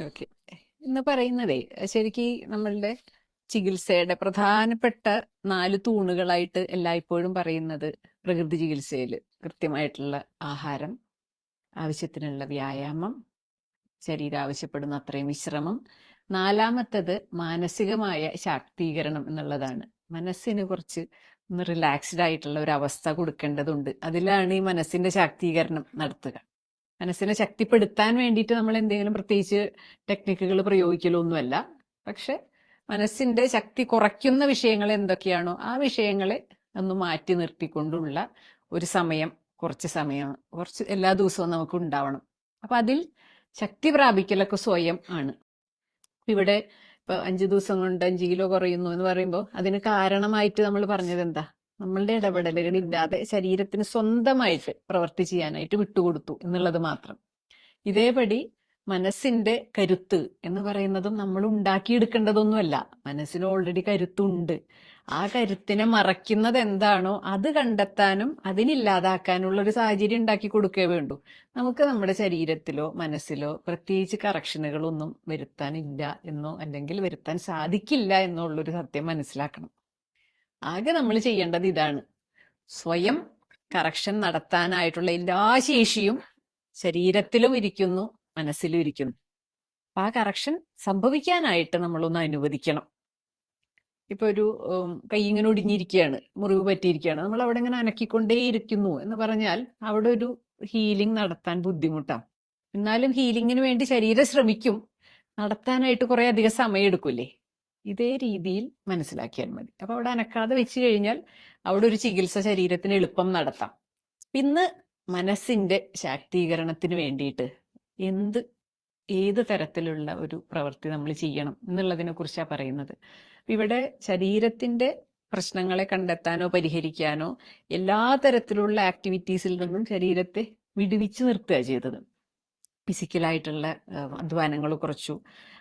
Okay. എന്ന് പറയുന്നതേ ശരിക്കും നമ്മളുടെ ചികിത്സയുടെ പ്രധാനപ്പെട്ട നാല് തൂണുകളായിട്ട് എല്ലായ്പ്പോഴും പറയുന്നത് പ്രകൃതി ചികിത്സയിൽ കൃത്യമായിട്ടുള്ള ആഹാരം ആവശ്യത്തിനുള്ള വ്യായാമം ശരീരം ആവശ്യപ്പെടുന്ന അത്രയും വിശ്രമം. നാലാമത്തത് മാനസികമായ ശാക്തീകരണം എന്നുള്ളതാണ്. മനസ്സിന് കുറച്ച് ഒന്ന് റിലാക്സ്ഡ് ആയിട്ടുള്ള ഒരു അവസ്ഥ കൊടുക്കേണ്ടതുണ്ട്. അതിലാണ് ഈ മനസ്സിന്റെ ശാക്തീകരണം നടത്തുക. മനസ്സിനെ ശക്തിപ്പെടുത്താൻ വേണ്ടിയിട്ട് നമ്മൾ എന്തെങ്കിലും പ്രത്യേകിച്ച് ടെക്നിക്കുകൾ പ്രയോഗിക്കലൊന്നുമല്ല പക്ഷെ മനസ്സിന്റെ ശക്തി കുറയ്ക്കുന്ന വിഷയങ്ങൾ എന്തൊക്കെയാണോ ആ വിഷയങ്ങളെ ഒന്ന് മാറ്റി നിർത്തിക്കൊണ്ടുള്ള ഒരു സമയം കുറച്ച് സമയം കുറച്ച് എല്ലാ ദിവസവും നമുക്ക് ഉണ്ടാവണം. അപ്പൊ അതിൽ ശക്തി പ്രാപിക്കലൊക്കെ സ്വയം ആണ്. ഇവിടെ ഇപ്പൊ അഞ്ചു ദിവസം കൊണ്ട് അഞ്ച് കിലോ കുറയുന്നു എന്ന് പറയുമ്പോൾ അതിന് കാരണമായിട്ട് നമ്മൾ പറഞ്ഞത് എന്താ? നമ്മളുടെ ഇടപെടലുകളില്ലാതെ ശരീരത്തിന് സ്വന്തമായിട്ട് പ്രവർത്തി ചെയ്യാനായിട്ട് വിട്ടുകൊടുത്തു എന്നുള്ളത് മാത്രം. ഇതേപടി മനസ്സിന്റെ കരുത്ത് എന്ന് പറയുന്നതും നമ്മൾ ഉണ്ടാക്കിയെടുക്കേണ്ടതൊന്നുമല്ല. മനസ്സിന് ഓൾറെഡി കരുത്തുണ്ട്. ആ കരുത്തിനെ മറയ്ക്കുന്നത് എന്താണോ അത് കണ്ടെത്താനും അതിനില്ലാതാക്കാനുള്ള ഒരു സാഹചര്യം ഉണ്ടാക്കി കൊടുക്കേ വേണ്ടൂ. നമുക്ക് നമ്മുടെ ശരീരത്തിലോ മനസ്സിലോ പ്രത്യേകിച്ച് കറക്ഷനുകളൊന്നും വരുത്താനില്ല എന്നോ അല്ലെങ്കിൽ വരുത്താൻ സാധിക്കില്ല എന്നോ ഉള്ളൊരു സത്യം മനസ്സിലാക്കണം. ആകെ നമ്മൾ ചെയ്യേണ്ടത് ഇതാണ്. സ്വയം കറക്ഷൻ നടത്താനായിട്ടുള്ള എല്ലാ ശേഷിയും ശരീരത്തിലും ഇരിക്കുന്നു മനസ്സിലും ഇരിക്കുന്നു. അപ്പൊ ആ കറക്ഷൻ സംഭവിക്കാനായിട്ട് നമ്മളൊന്ന് അനുവദിക്കണം. ഇപ്പൊ ഒരു കൈ ഇങ്ങനെ ഒടിഞ്ഞിരിക്കുകയാണ് മുറിവ് പറ്റിയിരിക്കുകയാണ് നമ്മൾ അവിടെ ഇങ്ങനെ അനക്കിക്കൊണ്ടേയിരിക്കുന്നു എന്ന് പറഞ്ഞാൽ അവിടെ ഒരു ഹീലിംഗ് നടത്താൻ ബുദ്ധിമുട്ടാണ് എന്നാലും ഹീലിങ്ങിന് വേണ്ടി ശരീരം ശ്രമിക്കും. നടത്താനായിട്ട് കുറെ അധികം സമയം എടുക്കൂലേ ഇതേ രീതിയിൽ മനസ്സിലാക്കിയാൽ മതി. അപ്പൊ അവിടെ അനക്കാതെ വെച്ച് കഴിഞ്ഞാൽ അവിടെ ഒരു ചികിത്സ ശരീരത്തിന് എളുപ്പം നടത്താം. ഇന്ന് മനസ്സിന്റെ ശാക്തീകരണത്തിന് വേണ്ടിയിട്ട് എന്ത് ഏത് തരത്തിലുള്ള ഒരു പ്രവൃത്തി നമ്മൾ ചെയ്യണം എന്നുള്ളതിനെ കുറിച്ചാണ് പറയുന്നത്. ഇവിടെ ശരീരത്തിന്റെ പ്രശ്നങ്ങളെ കണ്ടെത്താനോ പരിഹരിക്കാനോ എല്ലാ തരത്തിലുള്ള ആക്ടിവിറ്റീസിൽ നിന്നും ശരീരത്തെ വിടുവിച്ച് നിർത്തുക ചെയ്തത്. ഫിസിക്കലായിട്ടുള്ള അധ്വാനങ്ങൾ കുറച്ചു.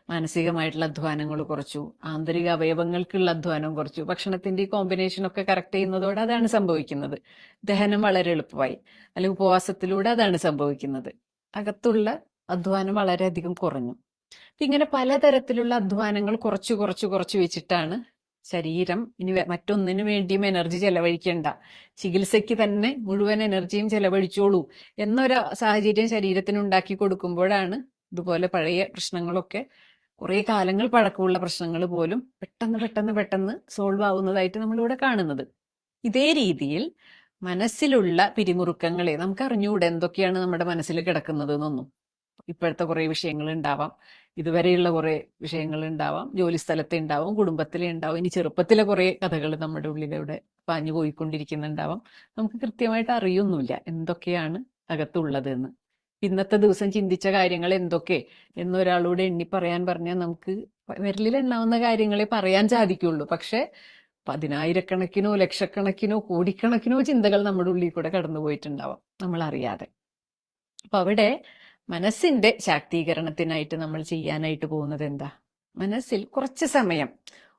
മാനസികമായിട്ടുള്ള അധ്വാനങ്ങൾ കുറച്ചു. ആന്തരിക അവയവങ്ങൾക്കുള്ള അധ്വാനം കുറച്ചു. ഭക്ഷണത്തിന്റെ ഈ കോമ്പിനേഷൻ ഒക്കെ കറക്റ്റ് ചെയ്യുന്നതോടെ അതാണ് സംഭവിക്കുന്നത്. ദഹനം വളരെ എളുപ്പമായി. അല്ലെങ്കിൽ ഉപവാസത്തിലൂടെ അതാണ് സംഭവിക്കുന്നത്. അകത്തുള്ള അധ്വാനം വളരെയധികം കുറഞ്ഞു. ഇങ്ങനെ പലതരത്തിലുള്ള അധ്വാനങ്ങൾ കുറച്ച് കുറച്ച് കുറച്ച് വെച്ചിട്ടാണ് ശരീരം ഇനി മറ്റൊന്നിനു വേണ്ടിയും എനർജി ചെലവഴിക്കേണ്ട. ചികിത്സയ്ക്ക് തന്നെ മുഴുവൻ എനർജിയും ചെലവഴിച്ചോളൂ എന്നൊരു സാഹചര്യം ശരീരത്തിന് ഉണ്ടാക്കി കൊടുക്കുമ്പോഴാണ് ഇതുപോലെ പഴയ പ്രശ്നങ്ങളൊക്കെ കുറെ കാലങ്ങൾ പഴക്കമുള്ള പ്രശ്നങ്ങൾ പോലും പെട്ടെന്ന് പെട്ടെന്ന് പെട്ടെന്ന് സോൾവ് ആവുന്നതായിട്ട് നമ്മളിവിടെ കാണുന്നത്. ഇതേ രീതിയിൽ മനസ്സിലുള്ള പിരിമുറുക്കങ്ങളെ നമുക്ക് അറിഞ്ഞുകൂടെ എന്തൊക്കെയാണ് നമ്മുടെ മനസ്സിൽ കിടക്കുന്നത് എന്നൊന്നും. ഇപ്പോഴത്തെ കുറേ വിഷയങ്ങൾ ഉണ്ടാവാം ഇതുവരെയുള്ള കുറേ വിഷയങ്ങൾ ഉണ്ടാവാം ജോലി സ്ഥലത്തെ ഉണ്ടാവും കുടുംബത്തിലെ ഉണ്ടാവും. ഇനി ചെറുപ്പത്തിലെ കുറേ കഥകൾ നമ്മുടെ ഉള്ളിലൂടെ പാഞ്ഞു പോയിക്കൊണ്ടിരിക്കുന്നുണ്ടാവാം. നമുക്ക് കൃത്യമായിട്ട് അറിയൊന്നുമില്ല എന്തൊക്കെയാണ് അകത്തുള്ളത് എന്ന് ഇന്നത്തെ ദിവസം ചിന്തിച്ച കാര്യങ്ങൾ എന്തൊക്കെ എന്നൊരാളോട് എണ്ണി പറയാൻ പറഞ്ഞാൽ നമുക്ക് വിരലിൽ എണ്ണാവുന്ന കാര്യങ്ങളെ പറയാൻ സാധിക്കുള്ളൂ. പക്ഷെ പതിനായിരക്കണക്കിനോ ലക്ഷക്കണക്കിനോ കോടിക്കണക്കിനോ ചിന്തകൾ നമ്മുടെ ഉള്ളിൽ കൂടെ കടന്നു പോയിട്ടുണ്ടാവാം നമ്മൾ അറിയാതെ അപ്പൊ അവിടെ മനസ്സിന്റെ ശാക്തീകരണത്തിനായിട്ട് നമ്മൾ ചെയ്യാനായിട്ട് പോകുന്നത് എന്താ? മനസ്സിൽ കുറച്ച് സമയം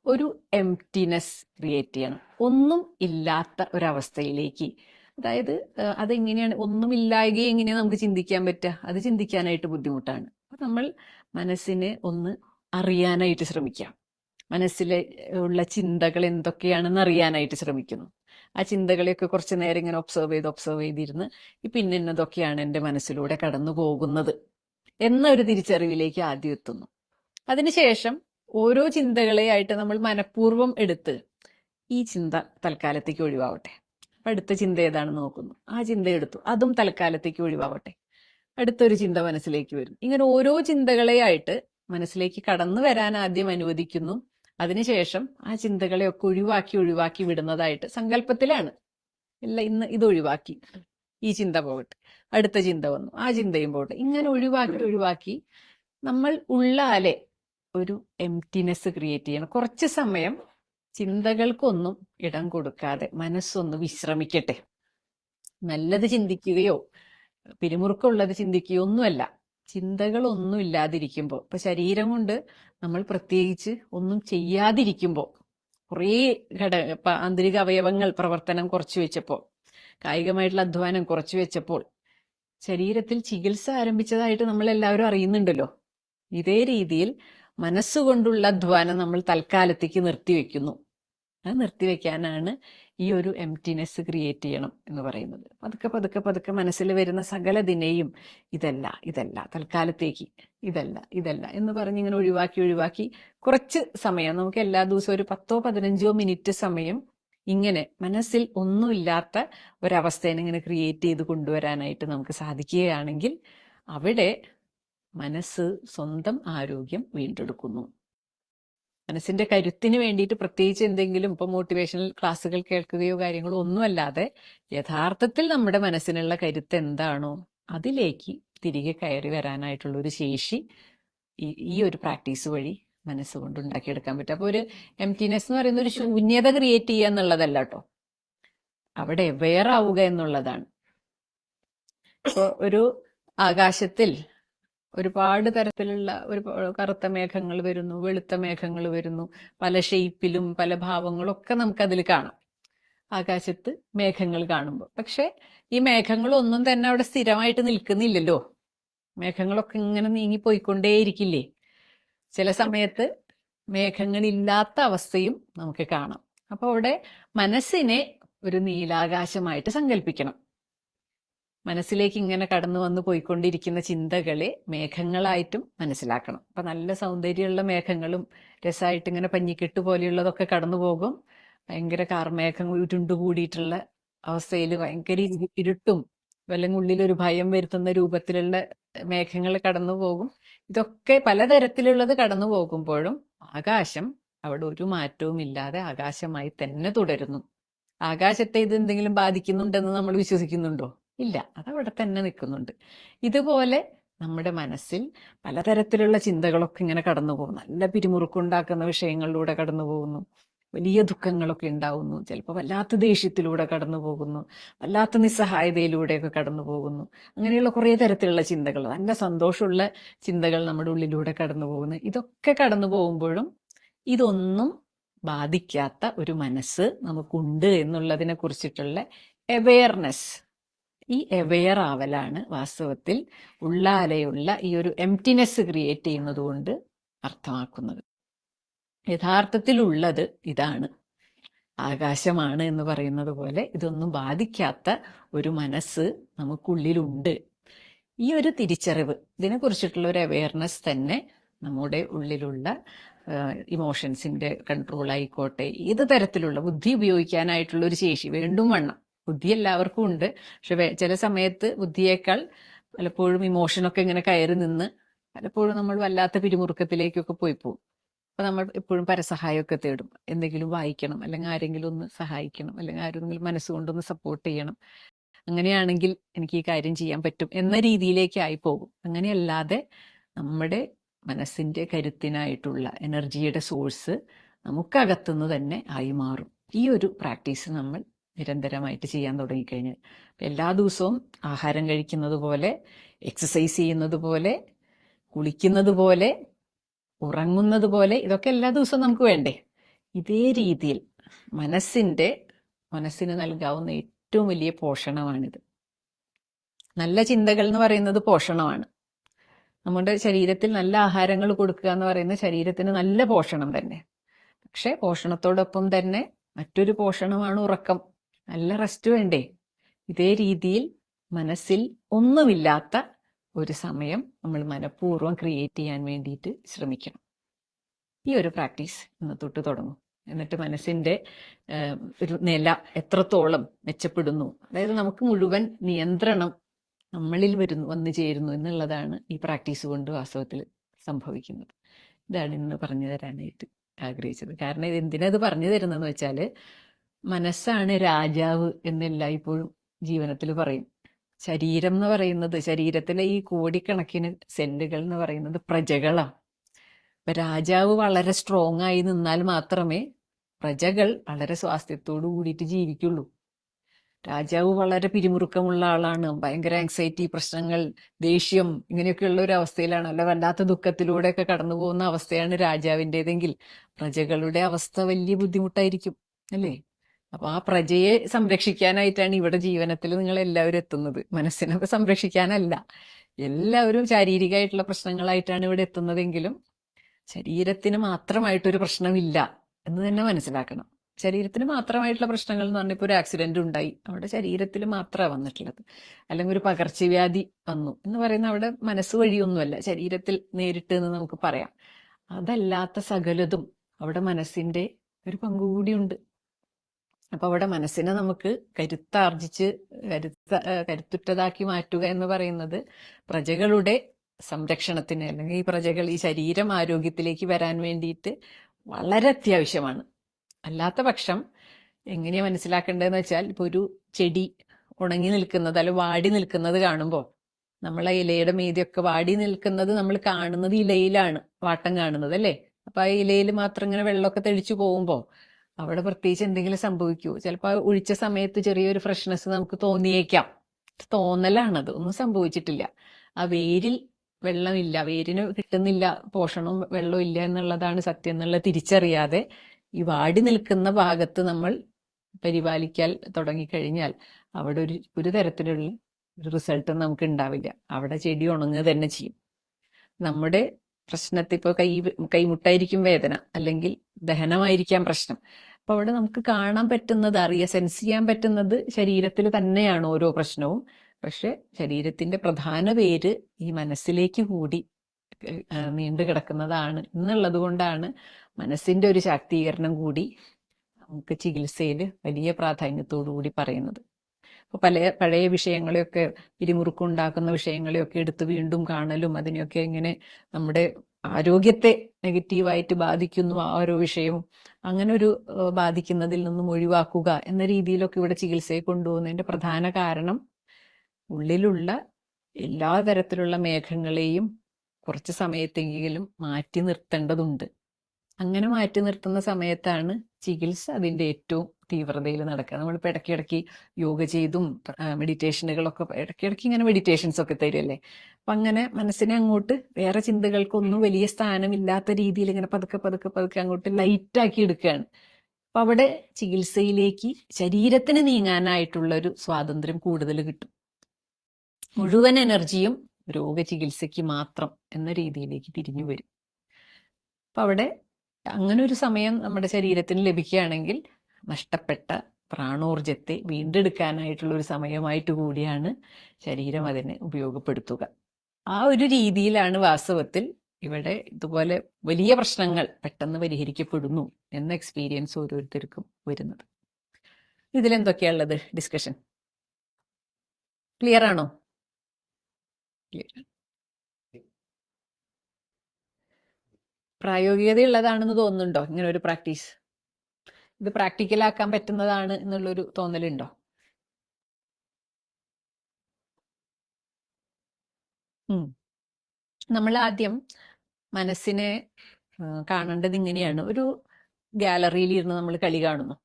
ഒരു എംറ്റിനെസ് ക്രിയേറ്റ് ചെയ്യണം. ഒന്നും ഇല്ലാത്ത ഒരവസ്ഥയിലേക്ക്. അതായത് അതെങ്ങനെയാണ്? ഒന്നുമില്ലായകയെ എങ്ങനെയാണ് നമുക്ക് ചിന്തിക്കാൻ പറ്റുക? അത് ചിന്തിക്കാനായിട്ട് ബുദ്ധിമുട്ടാണ്. അപ്പൊ നമ്മൾ മനസ്സിനെ ഒന്ന് അറിയാനായിട്ട് ശ്രമിക്കാം. മനസ്സിലെ ഉള്ള ചിന്തകൾ എന്തൊക്കെയാണെന്ന് അറിയാനായിട്ട് ശ്രമിക്കുന്നു. ആ ചിന്തകളെയൊക്കെ കുറച്ച് നേരം ഇങ്ങനെ ഒബ്സർവ് ചെയ്ത് ഒബ്സർവ് ചെയ്തിരുന്ന് പിന്നെ ഇന്നതൊക്കെയാണ് എന്റെ മനസ്സിലൂടെ കടന്നു പോകുന്നത് എന്നൊരു തിരിച്ചറിവിലേക്ക് ആദ്യം എത്തുന്നു. അതിനുശേഷം ഓരോ ചിന്തകളെയായിട്ട് നമ്മൾ മനഃപൂർവം എടുത്ത് ഈ ചിന്ത തൽക്കാലത്തേക്ക് ഒഴിവാവട്ടെ. അപ്പം അടുത്ത ചിന്ത ഏതാണെന്ന് നോക്കുന്നു. ആ ചിന്ത എടുത്തു. അതും തൽക്കാലത്തേക്ക് ഒഴിവാവട്ടെ. അടുത്തൊരു ചിന്ത മനസ്സിലേക്ക് വരും. ഇങ്ങനെ ഓരോ ചിന്തകളെയായിട്ട് മനസ്സിലേക്ക് കടന്നു വരാൻ ആദ്യം അനുവദിക്കുന്നു. അതിനുശേഷം ആ ചിന്തകളെയൊക്കെ ഒഴിവാക്കി ഒഴിവാക്കി വിടുന്നതായിട്ട് സങ്കല്പത്തിലാണ്. ഇല്ല ഇന്ന് ഇത് ഒഴിവാക്കി. ഈ ചിന്ത പോകട്ടെ. അടുത്ത ചിന്ത വന്നു. ആ ചിന്തയും പോകട്ടെ. ഇങ്ങനെ ഒഴിവാക്കി ഒഴിവാക്കി നമ്മൾ ഉള്ളാലെ ഒരു എംറ്റിനെസ് ക്രിയേറ്റ് ചെയ്യണം. കുറച്ച് സമയം ചിന്തകൾക്കൊന്നും ഇടം കൊടുക്കാതെ മനസ്സൊന്ന് വിശ്രമിക്കട്ടെ. നല്ലത് ചിന്തിക്കുകയോ പിരിമുറുക്കമുള്ളത് ചിന്തിക്കുകയോ ഒന്നുമല്ല. ചിന്തകളൊന്നും ഇല്ലാതിരിക്കുമ്പോൾ ഇപ്പൊ ശരീരം കൊണ്ട് നമ്മൾ പ്രത്യേകിച്ച് ഒന്നും ചെയ്യാതിരിക്കുമ്പോൾ കുറേ ഘട ആന്തരിക അവയവങ്ങൾ പ്രവർത്തനം കുറച്ചു വെച്ചപ്പോൾ കായികമായിട്ടുള്ള അധ്വാനം കുറച്ചു വെച്ചപ്പോൾ ശരീരത്തിൽ ചികിത്സ ആരംഭിച്ചതായിട്ട് നമ്മൾ എല്ലാവരും അറിയുന്നുണ്ടല്ലോ. ഇതേ രീതിയിൽ മനസ്സുകൊണ്ടുള്ള അധ്വാനം നമ്മൾ തൽക്കാലത്തേക്ക് നിർത്തിവെക്കുന്നു. അത് നിർത്തിവെക്കാനാണ് ഈ ഒരു എംറ്റിനെസ് ക്രിയേറ്റ് ചെയ്യണം എന്ന് പറയുന്നത്. പതുക്കെ പതുക്കെ പതുക്കെ മനസ്സിൽ വരുന്ന സകലതിനെയും ഇതല്ല ഇതല്ല തൽക്കാലത്തേക്ക് ഇതല്ല ഇതല്ല എന്ന് പറഞ്ഞ് ഇങ്ങനെ ഒഴിവാക്കി ഒഴിവാക്കി കുറച്ച് സമയം നമുക്ക് എല്ലാ ദിവസവും ഒരു പത്തോ പതിനഞ്ചോ മിനിറ്റ് സമയം ഇങ്ങനെ മനസ്സിൽ ഒന്നുമില്ലാത്ത ഒരവസ്ഥയെ ഇങ്ങനെ ക്രിയേറ്റ് ചെയ്ത് കൊണ്ടുവരാനായിട്ട് നമുക്ക് സാധിക്കുകയാണെങ്കിൽ അവിടെ മനസ്സ് സ്വന്തം ആരോഗ്യം വീണ്ടെടുക്കുന്നു. മനസ്സിന്റെ കരുത്തിന് വേണ്ടിയിട്ട് പ്രത്യേകിച്ച് എന്തെങ്കിലും ഇപ്പൊ മോട്ടിവേഷണൽ ക്ലാസ്സുകൾ കേൾക്കുകയോ കാര്യങ്ങളോ ഒന്നുമല്ലാതെ യഥാർത്ഥത്തിൽ നമ്മുടെ മനസ്സിനുള്ള കരുത്ത് എന്താണോ അതിലേക്ക് തിരികെ കയറി വരാനായിട്ടുള്ള ഒരു ശേഷി ഈ- ഒരു പ്രാക്ടീസ് വഴി മനസ്സുകൊണ്ട് ഉണ്ടാക്കിയെടുക്കാൻ പറ്റും. അപ്പൊ ഒരു എംറ്റിനെസ് എന്ന് പറയുന്ന ഒരു ശൂന്യത ക്രിയേറ്റ് ചെയ്യുക എന്നുള്ളതല്ല കേട്ടോ. അവിടെ വേറാവുക ആവുക എന്നുള്ളതാണ്. ഒരു ആകാശത്തിൽ ഒരുപാട് തരത്തിലുള്ള ഒരു കറുത്ത മേഘങ്ങൾ വരുന്നു വെളുത്ത മേഘങ്ങൾ വരുന്നു. പല ഷേപ്പിലും പല ഭാവങ്ങളും ഒക്കെ നമുക്കതിൽ കാണാം. ആകാശത്ത് മേഘങ്ങൾ കാണുമ്പോൾ. പക്ഷെ ഈ മേഘങ്ങളൊന്നും തന്നെ അവിടെ സ്ഥിരമായിട്ട് നിൽക്കുന്നില്ലല്ലോ. മേഘങ്ങളൊക്കെ ഇങ്ങനെ നീങ്ങി പോയിക്കൊണ്ടേയിരിക്കില്ലേ? ചില സമയത്ത് മേഘങ്ങളില്ലാത്ത അവസ്ഥയും നമുക്ക് കാണാം. അപ്പോൾ അവിടെ മനസ്സിനെ ഒരു നീലാകാശമായിട്ട് സങ്കല്പിക്കണം മനസ്സിലേക്ക് ഇങ്ങനെ കടന്നു വന്ന് പോയിക്കൊണ്ടിരിക്കുന്ന ചിന്തകളെ മേഘങ്ങളായിട്ടും മനസ്സിലാക്കണം. അപ്പൊ നല്ല സൗന്ദര്യമുള്ള മേഘങ്ങളും രസമായിട്ട് ഇങ്ങനെ പഞ്ഞിക്കെട്ട് പോലെയുള്ളതൊക്കെ കടന്നു പോകും. ഭയങ്കര കാർമേഘം ഉരുണ്ടു കൂടിയിട്ടുള്ള അവസ്ഥയിൽ ഭയങ്കര ഇരു- ഇരുട്ടും വല്ലെങ്കിൽ ഉള്ളിലൊരു ഭയം വരുത്തുന്ന രൂപത്തിലുള്ള മേഘങ്ങൾ കടന്നു പോകും. ഇതൊക്കെ പലതരത്തിലുള്ളത് കടന്നു പോകുമ്പോഴും ആകാശം അവിടെ ഒരു മാറ്റവും ഇല്ലാതെ ആകാശമായി തന്നെ തുടരുന്നു. ആകാശത്തെ ഇത് എന്തെങ്കിലും ബാധിക്കുന്നുണ്ടെന്ന് നമ്മൾ വിശ്വസിക്കുന്നുണ്ടോ? ഇല്ല. അതവിടെ തന്നെ നിൽക്കുന്നുണ്ട്. ഇതുപോലെ നമ്മുടെ മനസ്സിൽ പലതരത്തിലുള്ള ചിന്തകളൊക്കെ ഇങ്ങനെ കടന്നു പോകും നല്ല പിരിമുറുക്കുണ്ടാക്കുന്ന വിഷയങ്ങളിലൂടെ കടന്നു പോകുന്നു. വലിയ ദുഃഖങ്ങളൊക്കെ ഉണ്ടാവുന്നു. ചിലപ്പോൾ വല്ലാത്ത ദേഷ്യത്തിലൂടെ കടന്നു പോകുന്നു. വല്ലാത്ത നിസ്സഹായതയിലൂടെയൊക്കെ കടന്നു പോകുന്നു. അങ്ങനെയുള്ള കുറേ തരത്തിലുള്ള ചിന്തകൾ. നല്ല സന്തോഷമുള്ള ചിന്തകൾ നമ്മുടെ ഉള്ളിലൂടെ കടന്നു പോകുന്നു. ഇതൊക്കെ കടന്നു പോകുമ്പോഴും ഇതൊന്നും ബാധിക്കാത്ത ഒരു മനസ്സ് നമുക്കുണ്ട് എന്നുള്ളതിനെ കുറിച്ചിട്ടുള്ള അവെയർനെസ് ഈ അവെയർ ആവലാണ് വാസ്തവത്തിൽ ഉള്ളാലെയുള്ള ഈ ഒരു എംറ്റിനെസ് ക്രിയേറ്റ് ചെയ്യുന്നത് കൊണ്ട് അർത്ഥമാക്കുന്നത്. യഥാർത്ഥത്തിൽ ഉള്ളത് ഇതാണ്. ആകാശമാണ് എന്ന് പറയുന്നത് പോലെ ഇതൊന്നും ബാധിക്കാത്ത ഒരു മനസ്സ് നമുക്കുള്ളിലുണ്ട്. ഈ ഒരു തിരിച്ചറിവ് ഇതിനെക്കുറിച്ചിട്ടുള്ള ഒരു അവെയർനെസ് തന്നെ നമ്മുടെ ഉള്ളിലുള്ള ഇമോഷൻസിന്റെ കൺട്രോൾ ആയിക്കോട്ടെ ഏത് തരത്തിലുള്ള ബുദ്ധി ഉപയോഗിക്കാനായിട്ടുള്ള ഒരു ശേഷി വീണ്ടും വണ്ണം. ബുദ്ധി എല്ലാവർക്കും ഉണ്ട്. പക്ഷെ ചില സമയത്ത് ബുദ്ധിയേക്കാൾ പലപ്പോഴും ഇമോഷനൊക്കെ ഇങ്ങനെ കയറി നിന്ന് പലപ്പോഴും നമ്മൾ വല്ലാത്ത പിരിമുറുക്കത്തിലേക്കൊക്കെ പോയി പോകും അപ്പൊ നമ്മൾ എപ്പോഴും പരസഹായമൊക്കെ തേടും. എന്തെങ്കിലും വായിക്കണം അല്ലെങ്കിൽ ആരെങ്കിലും ഒന്ന് സഹായിക്കണം അല്ലെങ്കിൽ ആരെങ്കിലും മനസ്സുകൊണ്ടൊന്ന് സപ്പോർട്ട് ചെയ്യണം. അങ്ങനെയാണെങ്കിൽ എനിക്ക് ഈ കാര്യം ചെയ്യാൻ പറ്റും എന്ന രീതിയിലേക്കായി പോകും. അങ്ങനെയല്ലാതെ നമ്മുടെ മനസ്സിന്റെ കരുത്തിനായിട്ടുള്ള എനർജിയുടെ സോഴ്സ് നമുക്കകത്തുനിന്ന് തന്നെ ആയി മാറും. ഈ ഒരു പ്രാക്ടീസ് നമ്മൾ നിരന്തരമായിട്ട് ചെയ്യാൻ തുടങ്ങിക്കഴിഞ്ഞാൽ. എല്ലാ ദിവസവും ആഹാരം കഴിക്കുന്നത് പോലെ എക്സസൈസ് ചെയ്യുന്നത് പോലെ കുളിക്കുന്നത് പോലെ ഉറങ്ങുന്നത് പോലെ ഇതൊക്കെ എല്ലാ ദിവസവും നമുക്ക് വേണ്ടേ? ഇതേ രീതിയിൽ മനസ്സിന്റെ മനസ്സിന് നൽകാവുന്ന ഏറ്റവും വലിയ പോഷണമാണിത്. നല്ല ചിന്തകൾ എന്ന് പറയുന്നത് പോഷണമാണ്. നമ്മുടെ ശരീരത്തിൽ നല്ല ആഹാരങ്ങൾ കൊടുക്കുക എന്ന് പറയുന്നത് ശരീരത്തിന് നല്ല പോഷണം തന്നെ. പക്ഷേ പോഷണത്തോടൊപ്പം തന്നെ മറ്റൊരു പോഷണമാണ് ഉറക്കം. നല്ല റെസ്റ്റ് വേണ്ടേ? ഇതേ രീതിയിൽ മനസ്സിൽ ഒന്നുമില്ലാത്ത ഒരു സമയം നമ്മൾ മനഃപൂർവം ക്രിയേറ്റ് ചെയ്യാൻ വേണ്ടിയിട്ട് ശ്രമിക്കണം. ഈ ഒരു പ്രാക്ടീസ് ഇന്ന് തൊട്ട് തുടങ്ങും. എന്നിട്ട് മനസ്സിന്റെ ഒരു നില എത്രത്തോളം മെച്ചപ്പെടുന്നു അതായത് നമുക്ക് മുഴുവൻ നിയന്ത്രണം നമ്മളിൽ വരുന്നു വന്നു ചേരുന്നു എന്നുള്ളതാണ് ഈ പ്രാക്ടീസ് കൊണ്ട് വാസ്തവത്തിൽ സംഭവിക്കുന്നത്. ഇതാണ് ഇന്ന് പറഞ്ഞു തരാനായിട്ട് ആഗ്രഹിച്ചത്. കാരണം ഇത് എന്തിനാ ഇത് പറഞ്ഞു തരുന്നതെന്ന് വെച്ചാൽ മനസ്സാണ് രാജാവ് എന്നെല്ലായ്പ്പോഴും ജീവനത്തിൽ പറയും. ശരീരം എന്ന് പറയുന്നത് ശരീരത്തിലെ ഈ കോടിക്കണക്കിന് സെല്ലുകൾ എന്ന് പറയുന്നത് പ്രജകളാണ്. ഇപ്പൊ രാജാവ് വളരെ സ്ട്രോങ് ആയി നിന്നാൽ മാത്രമേ പ്രജകൾ വളരെ സ്വാസ്ഥ്യത്തോടു കൂടിയിട്ട് ജീവിക്കുള്ളൂ. രാജാവ് വളരെ പിരിമുറുക്കമുള്ള ആളാണ്. ഭയങ്കര ആങ്സൈറ്റി പ്രശ്നങ്ങൾ ദേഷ്യം ഇങ്ങനെയൊക്കെയുള്ള ഒരു അവസ്ഥയിലാണ്. അല്ല വല്ലാത്ത ദുഃഖത്തിലൂടെയൊക്കെ കടന്നു പോകുന്ന അവസ്ഥയാണ് രാജാവിന്റെതെങ്കിൽ പ്രജകളുടെ അവസ്ഥ വലിയ ബുദ്ധിമുട്ടായിരിക്കും അല്ലേ? അപ്പൊ ആ പ്രജയെ സംരക്ഷിക്കാനായിട്ടാണ് ഇവിടെ ജീവനത്തിൽ നിങ്ങൾ എല്ലാവരും എത്തുന്നത്. മനസ്സിനെ സംരക്ഷിക്കാനല്ല. എല്ലാവരും ശാരീരികമായിട്ടുള്ള പ്രശ്നങ്ങളായിട്ടാണ് ഇവിടെ എത്തുന്നതെങ്കിലും ശരീരത്തിന് മാത്രമായിട്ടൊരു പ്രശ്നമില്ല എന്ന് തന്നെ മനസ്സിലാക്കണം. ശരീരത്തിന് മാത്രമായിട്ടുള്ള പ്രശ്നങ്ങൾ എന്ന് പറഞ്ഞപ്പോൾ ഒരു ആക്സിഡന്റ് ഉണ്ടായി. അവിടെ ശരീരത്തിൽ മാത്രമാണ് വന്നിട്ടുള്ളത്. അല്ലെങ്കിൽ ഒരു പകർച്ചവ്യാധി വന്നു എന്ന് പറയുന്ന അവിടെ മനസ്സ് വഴിയൊന്നുമല്ല. ശരീരത്തിൽ നേരിട്ട് എന്ന് നമുക്ക് പറയാം. അതല്ലാത്ത സകലതും അവിടെ മനസ്സിന്റെ ഒരു പങ്കുകൂടിയുണ്ട് അപ്പൊ അവിടെ മനസ്സിനെ നമുക്ക് കരുത്താർജിച്ച് കരുത്ത കരുത്തുറ്റതാക്കി മാറ്റുക എന്ന് പറയുന്നത് പ്രജകളുടെ സംരക്ഷണത്തിന് അല്ലെങ്കിൽ ഈ പ്രജകൾ ഈ ശരീരം ആരോഗ്യത്തിലേക്ക് വരാൻ വേണ്ടിയിട്ട് വളരെ അത്യാവശ്യമാണ്. അല്ലാത്ത പക്ഷം എങ്ങനെയാ മനസ്സിലാക്കേണ്ടതെന്ന് വെച്ചാൽ ഇപ്പൊ ഒരു ചെടി ഉണങ്ങി നിൽക്കുന്നത് അല്ലെ വാടി നിൽക്കുന്നത് കാണുമ്പോൾ നമ്മളെ ഇലയുടെ മീതിയൊക്കെ വാടി നിൽക്കുന്നത് നമ്മൾ കാണുന്നത് ഇലയിലാണ് വാട്ടം കാണുന്നത് അല്ലേ? അപ്പൊ ആ ഇലയിൽ മാത്രം ഇങ്ങനെ വെള്ളമൊക്കെ തെളിച്ചു പോകുമ്പോൾ അവിടെ പ്രത്യേകിച്ച് എന്തെങ്കിലും സംഭവിക്കുമോ ചിലപ്പോൾ ഒഴിച്ച സമയത്ത് ചെറിയൊരു ഫ്രഷ്നെസ് നമുക്ക് തോന്നിയേക്കാം. തോന്നലാണത് ഒന്നും സംഭവിച്ചിട്ടില്ല. ആ വേരിൽ വെള്ളമില്ല. വേരിന് കിട്ടുന്നില്ല. പോഷണവും വെള്ളവും ഇല്ല എന്നുള്ളതാണ് സത്യം എന്നുള്ള തിരിച്ചറിയാതെ ഈ വാടി നിൽക്കുന്ന ഭാഗത്ത് നമ്മൾ പരിപാലിക്കാൻ തുടങ്ങിക്കഴിഞ്ഞാൽ അവിടെ ഒരു ഒരു തരത്തിലുള്ള റിസൾട്ടും നമുക്ക് ഉണ്ടാവില്ല അവിടെ ചെടി ഉണങ്ങുക തന്നെ ചെയ്യും. നമ്മുടെ പ്രശ്നത്തിൽ ഇപ്പോൾ കൈ കൈമുട്ടായിരിക്കും വേദന അല്ലെങ്കിൽ ദഹനമായിരിക്കാം പ്രശ്നം. അപ്പോൾ അവിടെ നമുക്ക് കാണാൻ പറ്റുന്നത് അറിയാൻ സെൻസ് ചെയ്യാൻ പറ്റുന്നത് ശരീരത്തിൽ തന്നെയാണ് ഓരോ പ്രശ്നവും. പക്ഷെ ശരീരത്തിന്റെ പ്രധാന പേര് ഈ മനസ്സിലേക്ക് കൂടി നീണ്ടു കിടക്കുന്നതാണ്. എന്നുള്ളത് കൊണ്ടാണ് മനസ്സിന്റെ ഒരു ശാക്തീകരണം കൂടി നമുക്ക് ചികിത്സയിൽ വലിയ പ്രാധാന്യത്തോടു കൂടി പറയുന്നത്. പല പഴയ വിഷയങ്ങളെയൊക്കെ പിരിമുറുക്കുണ്ടാക്കുന്ന വിഷയങ്ങളെയൊക്കെ എടുത്ത് വീണ്ടും കാണലും അതിനെയൊക്കെ ഇങ്ങനെ നമ്മുടെ ആരോഗ്യത്തെ നെഗറ്റീവായിട്ട് ബാധിക്കുന്നു ആ ഓരോ വിഷയവും അങ്ങനെ ഒരു ബാധിക്കുന്നതിൽ നിന്നും ഒഴിവാക്കുക എന്ന രീതിയിലൊക്കെ ഇവിടെ ചികിത്സയെ കൊണ്ടുപോകുന്നതിന്റെ പ്രധാന കാരണം ഉള്ളിലുള്ള എല്ലാ തരത്തിലുള്ള മേഘങ്ങളെയും കുറച്ച് സമയത്തെങ്കിലും മാറ്റി നിർത്തേണ്ടതുണ്ട്. അങ്ങനെ മാറ്റി നിർത്തുന്ന സമയത്താണ് ചികിത്സ അതിന്റെ ഏറ്റവും തീവ്രതയിൽ നടക്കുക. നമ്മളിപ്പോൾ ഇടയ്ക്കിടയ്ക്ക് യോഗ ചെയ്തും മെഡിറ്റേഷനുകളൊക്കെ ഇടയ്ക്കിടയ്ക്ക് ഇങ്ങനെ മെഡിറ്റേഷൻസ് ഒക്കെ തരുമല്ലേ അപ്പം അങ്ങനെ മനസ്സിനെ അങ്ങോട്ട് വേറെ ചിന്തകൾക്കൊന്നും വലിയ സ്ഥാനമില്ലാത്ത രീതിയിൽ ഇങ്ങനെ പതുക്കെ പതുക്കെ പതുക്കെ അങ്ങോട്ട് ലൈറ്റാക്കി എടുക്കുകയാണ്. അപ്പം അവിടെ ചികിത്സയിലേക്ക് ശരീരത്തിന് നീങ്ങാനായിട്ടുള്ള ഒരു സ്വാതന്ത്ര്യം കൂടുതൽ കിട്ടും. മുഴുവൻ എനർജിയും രോഗ ചികിത്സയ്ക്ക് മാത്രം എന്ന രീതിയിലേക്ക് തിരിഞ്ഞു വരും. അപ്പം അവിടെ അങ്ങനെ ഒരു സമയം നമ്മുടെ ശരീരത്തിന് ലഭിക്കുകയാണെങ്കിൽ നഷ്ടപ്പെട്ട പ്രാണോർജത്തെ വീണ്ടെടുക്കാനായിട്ടുള്ള ഒരു സമയമായിട്ട് കൂടിയാണ് ശരീരം അതിനെ ഉപയോഗപ്പെടുത്തുക. ആ ഒരു രീതിയിലാണ് വാസ്തവത്തിൽ ഇവിടെ ഇതുപോലെ വലിയ പ്രശ്നങ്ങൾ പെട്ടെന്ന് പരിഹരിക്കപ്പെടുന്നു എന്ന എക്സ്പീരിയൻസ് ഓരോരുത്തർക്കും വരുന്നത്. ഇതിലെന്തൊക്കെയാണുള്ളത്? ഡിസ്കഷൻ ക്ലിയർ ആണോ? പ്രായോഗികതയുള്ളതാണെന്ന് തോന്നുന്നുണ്ടോ? ഇങ്ങനെ ഒരു പ്രാക്ടീസ് ഇത് പ്രാക്ടിക്കലാക്കാൻ പറ്റുന്നതാണ് എന്നുള്ളൊരു തോന്നലുണ്ടോ? നമ്മൾ ആദ്യം മനസ്സിനെ കാണേണ്ടത് ഇങ്ങനെയാണ്. ഒരു ഗാലറിയിൽ ഇരുന്ന് നമ്മൾ കളി കാണുന്നു.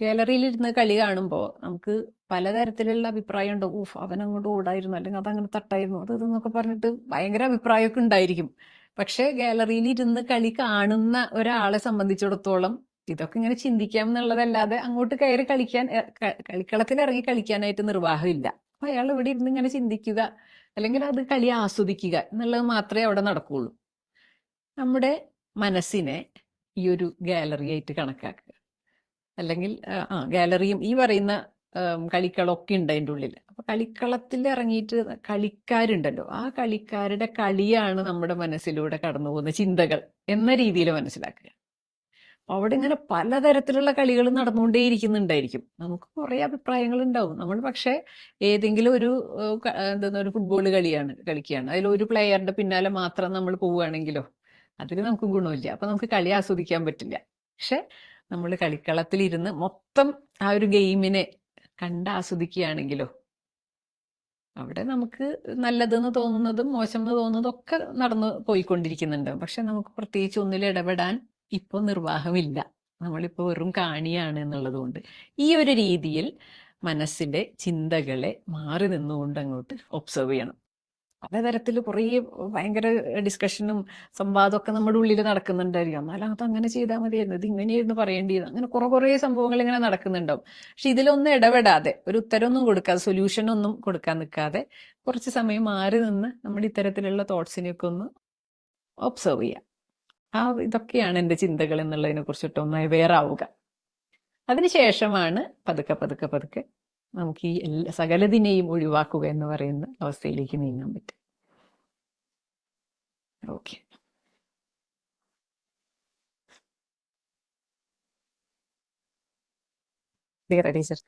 ഗാലറിയിൽ ഇരുന്ന് കളി കാണുമ്പോൾ നമുക്ക് പലതരത്തിലുള്ള അഭിപ്രായം ഉണ്ട് ഊഫ് അവൻ അങ്ങോട്ട് ഓടായിരുന്നു. അല്ലെങ്കിൽ അതങ്ങനെ തട്ടായിരുന്നു. അത് ഇതെന്നൊക്കെ പറഞ്ഞിട്ട് ഭയങ്കര അഭിപ്രായമൊക്കെ ഉണ്ടായിരിക്കും. പക്ഷെ ഗാലറിയിൽ ഇരുന്ന് കളി കാണുന്ന ഒരാളെ സംബന്ധിച്ചിടത്തോളം ഇതൊക്കെ ഇങ്ങനെ ചിന്തിക്കാം എന്നുള്ളതല്ലാതെ അങ്ങോട്ട് കയറി കളിക്കാൻ കളിക്കളത്തിൽ ഇറങ്ങി കളിക്കാനായിട്ട് നിർവാഹമില്ല. അപ്പൊ അയാൾ ഇവിടെ ഇരുന്ന് ഇങ്ങനെ ചിന്തിക്കുക അല്ലെങ്കിൽ അത് കളി ആസ്വദിക്കുക എന്നുള്ളത് മാത്രമേ അവിടെ നടക്കുകയുള്ളൂ നമ്മുടെ മനസ്സിനെ ഈ ഒരു ഗാലറി ആയിട്ട് കണക്കാക്കുക. അല്ലെങ്കിൽ ആ ഗാലറിയും ഈ പറയുന്ന കളിക്കളമൊക്കെ ഉണ്ട് അതിന്റെ ഉള്ളിൽ. അപ്പൊ കളിക്കളത്തിൽ ഇറങ്ങിയിട്ട് കളിക്കാരുണ്ടല്ലോ. ആ കളിക്കാരുടെ കളിയാണ് നമ്മുടെ മനസ്സിലൂടെ കടന്നു പോകുന്ന ചിന്തകൾ എന്ന രീതിയിൽ മനസ്സിലാക്കുക. അവിടെ ഇങ്ങനെ പലതരത്തിലുള്ള കളികൾ നടന്നുകൊണ്ടേയിരിക്കുന്നുണ്ടായിരിക്കും നമുക്ക് കുറേ അഭിപ്രായങ്ങൾ ഉണ്ടാവും നമ്മൾ പക്ഷേ ഏതെങ്കിലും ഒരു എന്താ ഒരു ഫുട്ബോൾ കളിയാണ് കളിക്കുകയാണ്. അതിൽ ഒരു പ്ലെയറിന്റെ പിന്നാലെ മാത്രം നമ്മൾ പോവുകയാണെങ്കിലോ അതിന് നമുക്ക് ഗുണമില്ല. അപ്പൊ നമുക്ക് കളി ആസ്വദിക്കാൻ പറ്റില്ല. പക്ഷെ നമ്മൾ കളിക്കളത്തിലിരുന്ന് മൊത്തം ആ ഒരു ഗെയിമിനെ കണ്ട് ആസ്വദിക്കുകയാണെങ്കിലോ അവിടെ നമുക്ക് നല്ലതെന്ന് തോന്നുന്നതും മോശമെന്ന് തോന്നുന്നതും ഒക്കെ നടന്നു പോയിക്കൊണ്ടിരിക്കുന്നുണ്ട്. പക്ഷെ നമുക്ക് പ്രത്യേകിച്ച് ഒന്നിൽ ഇടപെടാൻ ഇപ്പോൾ നിർവാഹമില്ല. നമ്മളിപ്പോൾ വെറും കാണിയാണ് എന്നുള്ളതുകൊണ്ട്. ഈ ഒരു രീതിയിൽ മനസ്സിന്റെ ചിന്തകളെ മാറി നിന്നുകൊണ്ട് അങ്ങോട്ട് ഒബ്സർവ് ചെയ്യണം. പലതരത്തിൽ കുറേ ഭയങ്കര ഡിസ്കഷനും സംവാദമൊക്കെ നമ്മുടെ ഉള്ളിൽ നടക്കുന്നുണ്ടായിരിക്കും. എന്നാലും അത് അങ്ങനെ ചെയ്താൽ മതിയായിരുന്നു. ഇത് ഇങ്ങനെയായിരുന്നു പറയേണ്ടിയത്. അങ്ങനെ കുറെ കുറേ സംഭവങ്ങൾ ഇങ്ങനെ നടക്കുന്നുണ്ടാവും. പക്ഷെ ഇതിലൊന്നും ഇടപെടാതെ ഒരു ഉത്തരമൊന്നും കൊടുക്കാതെ സൊല്യൂഷൻ ഒന്നും കൊടുക്കാൻ നിൽക്കാതെ കുറച്ച് സമയം മാറി നിന്ന് നമ്മുടെ ഇത്തരത്തിലുള്ള തോട്ട്സിനെയൊക്കെ ഒന്ന് ഒബ്സർവ് ചെയ്യുക ആ ഇതൊക്കെയാണ് എന്റെ ചിന്തകൾ എന്നുള്ളതിനെ കുറിച്ചിട്ട് ഒന്ന് അവെയർ ആവുക. അതിനുശേഷമാണ് പതുക്കെ പതുക്കെ പതുക്കെ നമുക്ക് ഈ എല്ലാ സകലതിനെയും ഒഴിവാക്കുക എന്ന് പറയുന്ന അവസ്ഥയിലേക്ക് നീങ്ങാൻ പറ്റും ഓക്കെ ടീച്ചർ